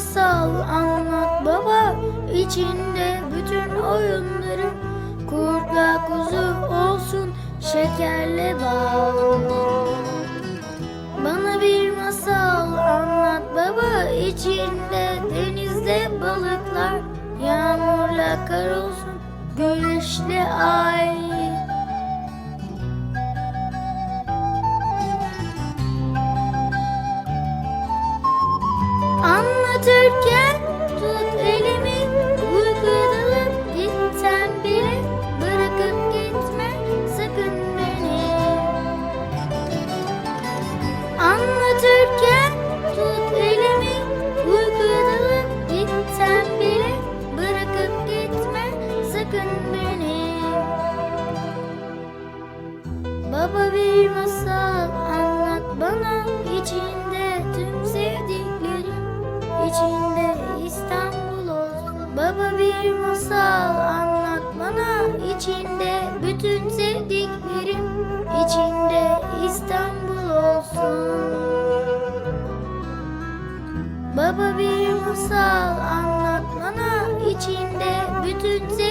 masal anlat baba. İçinde bütün oyunların Kurtla kuzu olsun şekerle bal Bana bir masal anlat baba. İçinde denizde balıklar Yağmurla kar olsun güneşli ay Anlatırken tut elimi Uykudalıp gitsen bile Bırakıp gitme sakın beni. Anlatırken tut elimi Uykudalıp gitsen bile Bırakıp gitme sakın beni. Baba bir masal anlat bana içinde İstanbul olsun. Baba bir masal anlat bana. İçinde bütün sevdiklerim içinde İstanbul olsun. Baba bir masal anlat bana. İçinde bütün sevdiklerim